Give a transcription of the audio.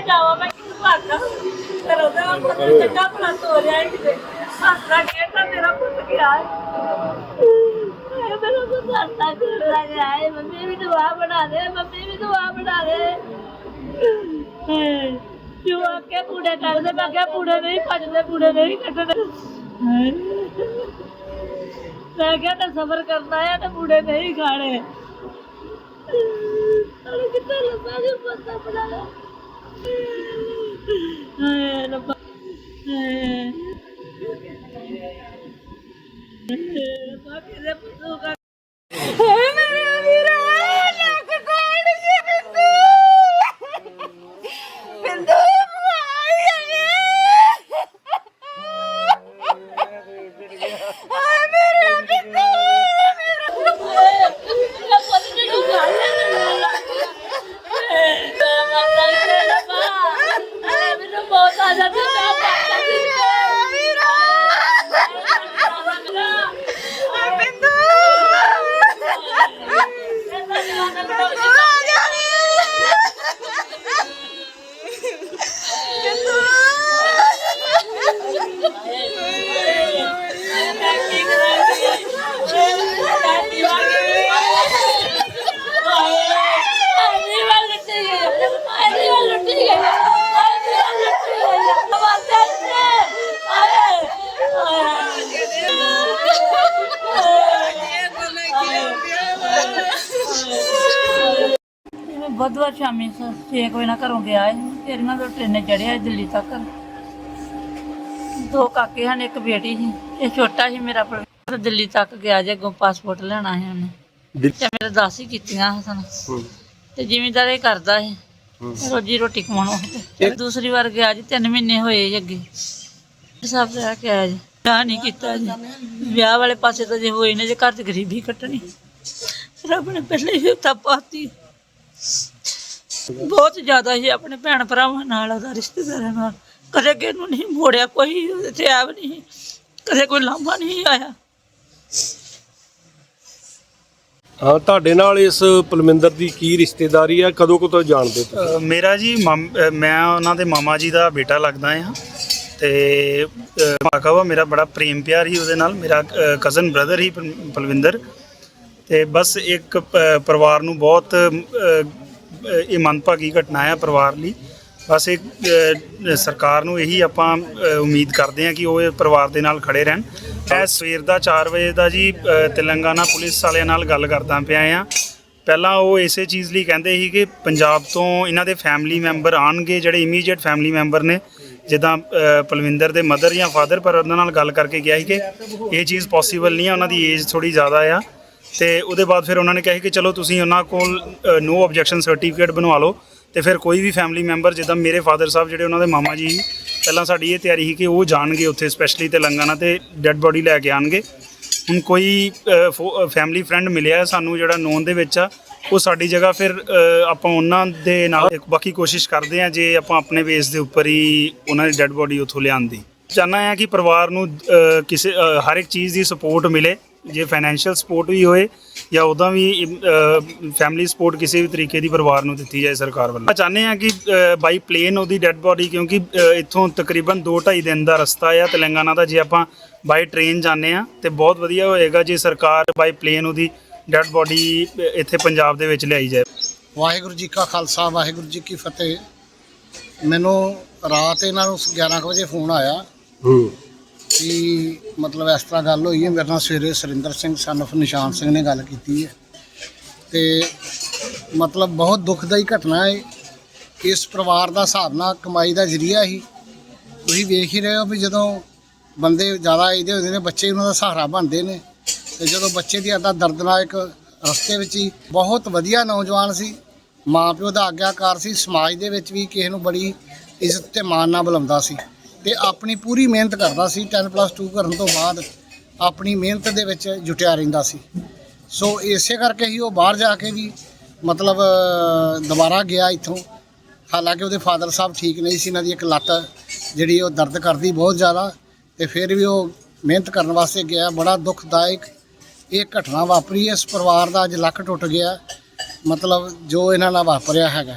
ਕਿੱਥੇ ਜਾਵਾਂ ਮੈਂ ਕਿੱਥੇ ਭਾਗਾ ਫਿਰ ਉਹਦਾ ਪੁੱਤ ਚੰਗਾ ਭਲਾ ਤੋਰਿਆ ਕਿਤੇ। ਹੱਸਦਾ ਖੇਡਦਾ ਮੇਰਾ ਪੁੱਤ ਗਿਆ ਇਹ ਮੇਰਾ ਪੁੱਤ ਹੱਸਦਾ ਖੇਡਦਾ ਗਿਆ ਹੈ। ਮੰਮੀ ਵੀ ਦੁਆ ਬਣਾ ਦੇ ਮੰਮੀ ਵੀ ਦੁਆ ਬਣਾ ਦੇ। ਹਾਏ, ਆਕੇ ਪੂੜੇ ਕੱਢਦੇ? ਮੈਂ ਕਿਹਾ ਪੂੜੇ ਨਹੀਂ ਭੱਜਦੇ ਪੂੜੇ ਨਹੀਂ ਕੱਢਦੇ। ਮੈਂ ਕਿਹਾ ਤਾਂ ਸਬਰ ਕਰਨਾ ਹੈ ਤੇ ਪੂੜੇ ਨਹੀਂ ਖਾਣੇ। ਅਰੇ ਕਿੱਥੇ ਲੱਗਾ ਪਤਾ ਬਣਾ ਲੈ ਹਾਏ ਰੱਬਾ ਹਾਏ ਰੱਬਾ ਕਿਹਦੇ ਪੁੱਤੂ ਕਾ ਹਾਏ ਮੇਰੇ ਵੀਰਾ ਲੱਕ ਕਾੜ ਗਿਆ ਬਿੰਦੂ ਬਿੰਦੂ ਆਈ ਹਾਏ ਮੇਰੇ ਬਿੰਦੂ ਮੇਰਾ ਮੇਰਾ ਪੁੱਤ ਨੂੰ ਗਾਲ ਲੱਗ ਮੈਨੂੰ ਬਹੁਤ ਆ ਜਾਂਦਾ ਮੈਂ ਪਾਪਾ ਜੀ ਵੀਰਾ ਬਿੰਦੂ ਬੁੱਧਵਾਰ ਸ਼ਾਮੀ 6 ਵਜੇ ਨਾਲ ਘਰੋਂ ਗਿਆ ਹੈ ਤੇਰੀਆਂ ਤੋਂ ਟ੍ਰੇਨੇ ਚੜਿਆ ਦਿੱਲੀ ਤੱਕ। ਦੋ ਕਾਕੇ ਹਨ ਇੱਕ ਬੇਟੀ ਸੀ ਇਹ ਛੋਟਾ ਸੀ ਮੇਰਾ ਪਰ ਦਿੱਲੀ ਤੱਕ ਗਿਆ ਜੇ ਅੱਗੋਂ ਪਾਸਪੋਰਟ ਲੈਣਾ ਸੀ ਉਹਨੇ। ਤੇ ਮੇਰੇ ਦਸ ਹੀ ਕੀਤੀਆਂ ਹਸਨ ਤੇ ਜ਼ਿਮੀਂਦਾਰ ਇਹ ਕਰਦਾ ਸੀ। ਰੋਜੀ ਰੋਟੀ ਕਮਾਉਣ ਵਾਸਤੇ ਦੂਸਰੀ ਵਾਰ ਗਿਆ ਜੀ 3 ਮਹੀਨੇ ਹੋਏ ਜੀ ਅੱਗੇ। ਸਭ ਰਹਿ ਕੇ ਆਇਆ ਜੀ। ਵਿਆਹ ਨਹੀਂ ਕੀਤਾ ਜੀ। ਵਿਆਹ ਵਾਲੇ ਪਾਸੇ ਤਾਂ ਜੇ ਹੋਈ ਨੇ ਜੇ ਘਰ 'ਚ ਗਰੀਬੀ ਕੱਟਣੀ। ਰੱਬ ਨੇ ਪਹਿਲੇ ਹੀ ਤਾਂ ਪਾਤੀ। ਬਹੁਤ ਜ਼ਿਆਦਾ ਹੀ ਆਪਣੇ ਭੈਣ ਭਰਾਵਾਂ ਨਾਲ ਉਹਦਾ ਰਿਸ਼ਤੇਦਾਰਾਂ ਨਾਲ। ਕਦੇ ਕਿਸੇ ਨੂੰ ਨਹੀਂ ਮੋੜਿਆ ਕੋਈ ਤੇ ਆਵ ਨਹੀਂ। ਕਦੇ ਕੋਈ ਲਾਂਭਾ ਨਹੀਂ ਆਇਆ। ਹਾਂ ਤੁਹਾਡੇ ਨਾਲ ਇਸ ਪਲਮਿੰਦਰ ਦੀ ਕੀ ਰਿਸ਼ਤੇਦਾਰੀ ਹੈ ਕਦੋਂ ਕਦੋਂ ਜਾਣਦੇ ਤੁਸੀਂ? ਅ, ਮੇਰਾ ਜੀ ਮਾਮ- ਅ, ਮੈਂ ਉਹਨਾਂ ਦੇ ਮਾਮਾ ਜੀ ਦਾ ਬੇਟਾ ਲੱਗਦਾ ਹਾਂ। ਤੇ ਮਾਕਾ ਵਾ ਮੇਰਾ ਬੜਾ ਪ੍ਰੇਮ ਪਿਆਰ ਹੀ ਉਹਦੇ ਨਾਲ। ਮੇਰਾ ਕਜ਼ਨ ਬ੍ਰਦਰ ਹੀ ਪਲ- ਪਲਵਿੰਦਰ। ਤੇ ਬਸ ਇੱਕ ਪਰਿਵਾਰ ਨੂੰ ਬਹੁਤ ਇਹ ਮੰਦਭਾਗੀ ਘਟਨਾ ਹੈ ਪਰਿਵਾਰ ਲਈ। ਬਸ ਇੱਕ ਸਰਕਾਰ ਨੂੰ ਇਹੀ ਆਪਾਂ ਉਮੀਦ ਕਰਦੇ ਹਾਂ ਕਿ ਉਹ ਇਹ ਪਰਿਵਾਰ ਦੇ ਨਾਲ ਖੜੇ ਰਹਿਣ। ਮੈਂ ਸਵੇਰ ਦਾ 4 ਵਜੇ ਦਾ ਜੀ ਤੇਲੰਗਾਨਾ ਪੁਲਿਸ ਵਾਲਿਆਂ ਨਾਲ ਗੱਲ ਕਰਦਾ ਪਿਆ ਆ। ਪਹਿਲਾਂ ਉਹ ਇਸੇ ਚੀਜ਼ ਲਈ ਕਹਿੰਦੇ ਸੀ ਕਿ ਪੰਜਾਬ ਤੋਂ ਇਹਨਾਂ ਦੇ ਫੈਮਿਲੀ ਮੈਂਬਰ ਆਣਗੇ ਜਿਹੜੇ ਇਮੀਡੀਏਟ ਫੈਮਿਲੀ ਮੈਂਬਰ ਨੇ। ਜਿੱਦਾਂ ਪਲਵਿੰਦਰ ਦੇ ਮਦਰ ਜਾਂ ਫਾਦਰ ਪਰ ਉਹਨਾਂ ਨਾਲ ਗੱਲ ਕਰਕੇ ਗਿਆ ਸੀ ਕਿ ਇਹ ਚੀਜ਼ ਪੋਸੀਬਲ ਨਹੀਂ ਆ, ਉਹਨਾਂ ਦੀ ਏਜ ਥੋੜੀ ਜ਼ਿਆਦਾ ਆ। ਤੇ ਉਹਦੇ ਬਾਅਦ ਫਿਰ ਉਹਨਾਂ ਨੇ ਕਿਹਾ ਕਿ ਚਲੋ ਤੁਸੀਂ ਉਹਨਾਂ ਕੋਲ ਨੋ ਆਬਜੈਕਸ਼ਨ ਸਰਟੀਫਿਕੇਟ ਬਣਵਾ ਲਓ। ਤੇ ਫਿਰ ਕੋਈ ਵੀ ਫੈਮਿਲੀ ਮੈਂਬਰ ਜਿੱਦਾਂ ਮੇਰੇ ਫਾਦਰ ਸਾਹਿਬ ਜਿਹੜੇ ਉਹਨਾਂ ਦੇ ਮਾਮਾ ਜੀ ਸੀ, ਪਹਿਲਾਂ ਸਾਡੀ ਇਹ ਤਿਆਰੀ ਸੀ ਕਿ ਉਹ ਜਾਣਗੇ ਉੱਥੇ ਸਪੈਸ਼ਲੀ ਤੇਲੰਗਾਨਾ ਤੇ ਡੈੱਡ ਬੋਡੀ ਲੈ ਕੇ ਆਣਗੇ। ਹੁਣ ਕੋਈ ਫੈਮਿਲੀ ਫਰੈਂਡ ਮਿਲਿਆ ਸਾਨੂੰ ਜਿਹੜਾ ਨੋਨ ਦੇ ਵਿੱਚ ਆ ਉਹ ਸਾਡੀ ਜਗ੍ਹਾ ਫਿਰ ਆਪਾਂ ਉਹਨਾਂ ਦੇ ਨਾਲ ਇੱਕ ਬਾਕੀ ਕੋਸ਼ਿਸ਼ ਕਰਦੇ ਆ ਜੇ ਆਪਾਂ ਆਪਣੇ ਬੇਸ ਦੇ ਉੱਪਰ ਹੀ ਉਹਨਾਂ ਦੀ ਡੈੱਡ ਬੋਡੀ ਉੱਥੋਂ ਲਿਆਉਣ ਦੀ ਚਾਹੁੰਦਾ ਆ ਕਿ ਪਰਿਵਾਰ ਨੂੰ ਕਿਸੇ ਹਰ ਇੱਕ ਚੀਜ਼ ਦੀ ਸਪੋਰਟ ਮਿਲੇ। ਜੇ ਫਾਈਨੈਂਸ਼ੀਅਲ ਸਪੋਰਟ ਵੀ ਹੋਏ ਜਾਂ ਉਹਦਾ ਵੀ ਫੈਮਿਲੀ ਸਪੋਰਟ ਕਿਸੇ ਵੀ ਤਰੀਕੇ ਦੀ ਪਰਿਵਾਰ ਨੂੰ ਦਿੱਤੀ ਜਾਏ ਸਰਕਾਰ ਵੱਲੋਂ। ਚਾਹੁੰਦੇ ਆ ਕਿ ਬਾਈ ਪਲੇਨ ਉਹਦੀ ਡੈੱਡ ਬੋਡੀ ਕਿਉਂਕਿ ਇੱਥੋਂ ਤਕਰੀਬਨ 2.5 ਦਿਨ ਦਾ ਰਸਤਾ ਆ ਤੇਲੰਗਾਨਾ ਦਾ ਜੇ ਆਪਾਂ ਬਾਈ ਟ੍ਰੇਨ ਜਾਂਦੇ ਆ ਤੇ ਬਹੁਤ ਵਧੀਆ ਹੋਏਗਾ ਜੇ ਸਰਕਾਰ ਬਾਈ ਪਲੇਨ ਉਹਦੀ ਡੈੱਡ ਬੋਡੀ ਇੱਥੇ ਪੰਜਾਬ ਦੇ ਵਿੱਚ ਲਿਆਈ ਜਾਏ। ਵਾਹਿਗੁਰੂ ਜੀ ਕਾ ਖਾਲਸਾ ਵਾਹਿਗੁਰੂ ਜੀ ਕੀ ਫਤਿਹ। ਮੈਨੂੰ ਰਾਤ ਇਹਨਾਂ ਨੂੰ 11 ਕੁ ਵਜੇ ਫੋਨ ਆਇਆ। ਹੂੰ। ਕਿ ਮਤਲਬ ਇਸ ਤਰ੍ਹਾਂ ਗੱਲ ਹੋਈ ਹੈ, ਮੇਰੇ ਨਾਲ ਸਵੇਰੇ ਸੁਰਿੰਦਰ ਸਿੰਘ ਸਨ of ਨਿਸ਼ਾਨ ਸਿੰਘ ਨੇ ਗੱਲ ਕੀਤੀ ਹੈ। ਤੇ ਮਤਲਬ ਬਹੁਤ ਦੁਖਦਾਈ ਘਟਨਾ ਹੈ। ਇਸ ਪਰਿਵਾਰ ਦਾ ਹਿਸਾਬ ਨਾਲ ਕਮਾਈ ਦਾ ਜ਼ਰੀਆ ਹੀ ਤੁਸੀਂ ਵੇਖ ਹੀ ਰਹੇ ਹੋ ਵੀ ਜਦੋਂ ਬੰਦੇ ਜ਼ਿਆਦਾ ਇਹਦੇ ਹੁੰਦੇ ਨੇ, ਬੱਚੇ ਉਹਨਾਂ ਦਾ ਸਹਾਰਾ ਬਣਦੇ ਨੇ। ਤੇ ਜਦੋਂ ਬੱਚੇ ਦੀ ਅੱਦਾ ਦਰਦਨਾਇਕ ਰਸਤੇ ਵਿੱਚ ਹੀ ਬਹੁਤ ਵਧੀਆ ਨੌਜਵਾਨ ਸੀ, ਮਾਂ ਪਿਓ ਦਾ ਆਗਿਆਕਾਰ ਸੀ, ਸਮਾਜ ਦੇ ਵਿੱਚ ਵੀ ਕਿਸੇ ਨੂੰ ਬੜੀ ਇੱਜ਼ਤ ਤੇ ਮਾਣ ਨਾਲ ਬੁਲਾਉਂਦਾ ਸੀ। ਤੇ ਆਪਣੀ ਪੂਰੀ ਮਿਹਨਤ ਕਰਦਾ ਸੀ 10+2 ਕਰਨ ਤੋਂ ਬਾਅਦ ਆਪਣੀ ਮਿਹਨਤ ਦੇ ਵਿੱਚ ਜੁਟਿਆ ਰਹਿੰਦਾ ਸੀ। ਸੋ ਇਸੇ ਕਰਕੇ ਹੀ ਉਹ ਬਾਹਰ ਜਾ ਕੇ ਵੀ ਮਤਲਬ ਦੁਬਾਰਾ ਗਿਆ ਇੱਥੋਂ। ਹਾਲਾਂਕਿ ਉਹਦੇ ਫਾਦਰ ਸਾਹਿਬ ਠੀਕ ਨਹੀਂ ਸੀ, ਇਹਨਾਂ ਦੀ ਇੱਕ ਲੱਤ ਜਿਹੜੀ ਉਹ ਦਰਦ ਕਰਦੀ ਬਹੁਤ ਜ਼ਿਆਦਾ ਤੇ ਫਿਰ ਵੀ ਉਹ ਮਿਹਨਤ ਕਰਨ ਵਾਸਤੇ ਗਿਆ। ਬੜਾ ਦੁਖਦਾਇਕ ਇਹ ਘਟਨਾ ਵਾਪਰੀ। ਇਸ ਪਰਿਵਾਰ ਦਾ ਅੱਜ ਲੱਕ ਟੁੱਟ ਗਿਆ। ਮਤਲਬ ਜੋ ਇਹਨਾਂ ਨਾਲ ਵਾਪਰਿਆ ਹੈਗਾ।